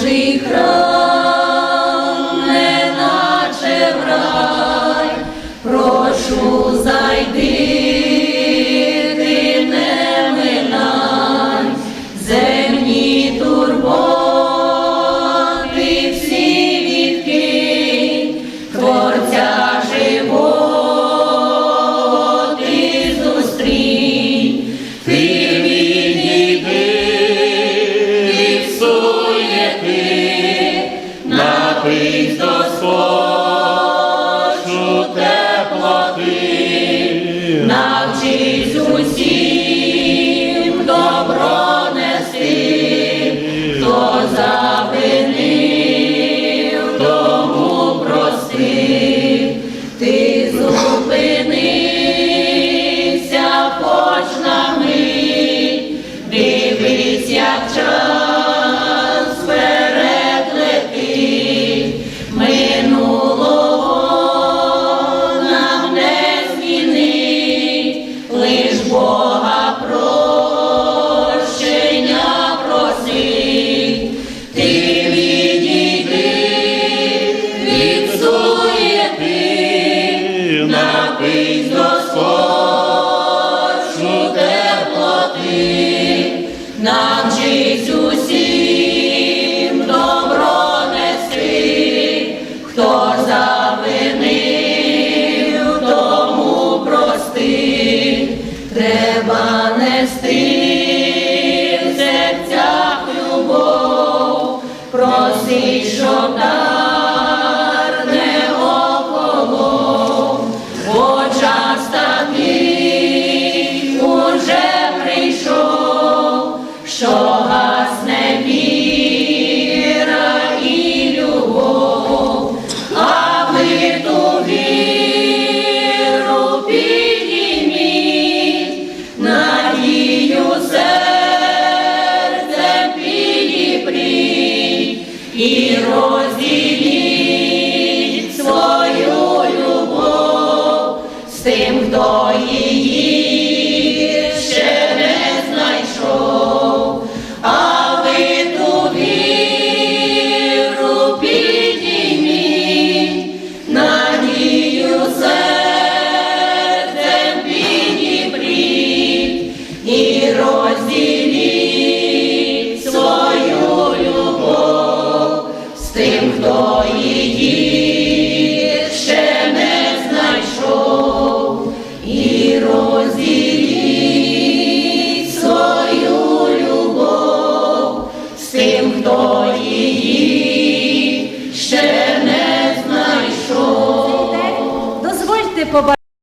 Жихра. King. Намчись усім добро нести, хто завинив, тому прости, треба нести в серцях любов, просить, щоб. і розділіть свою любов з тим, хто її. святої.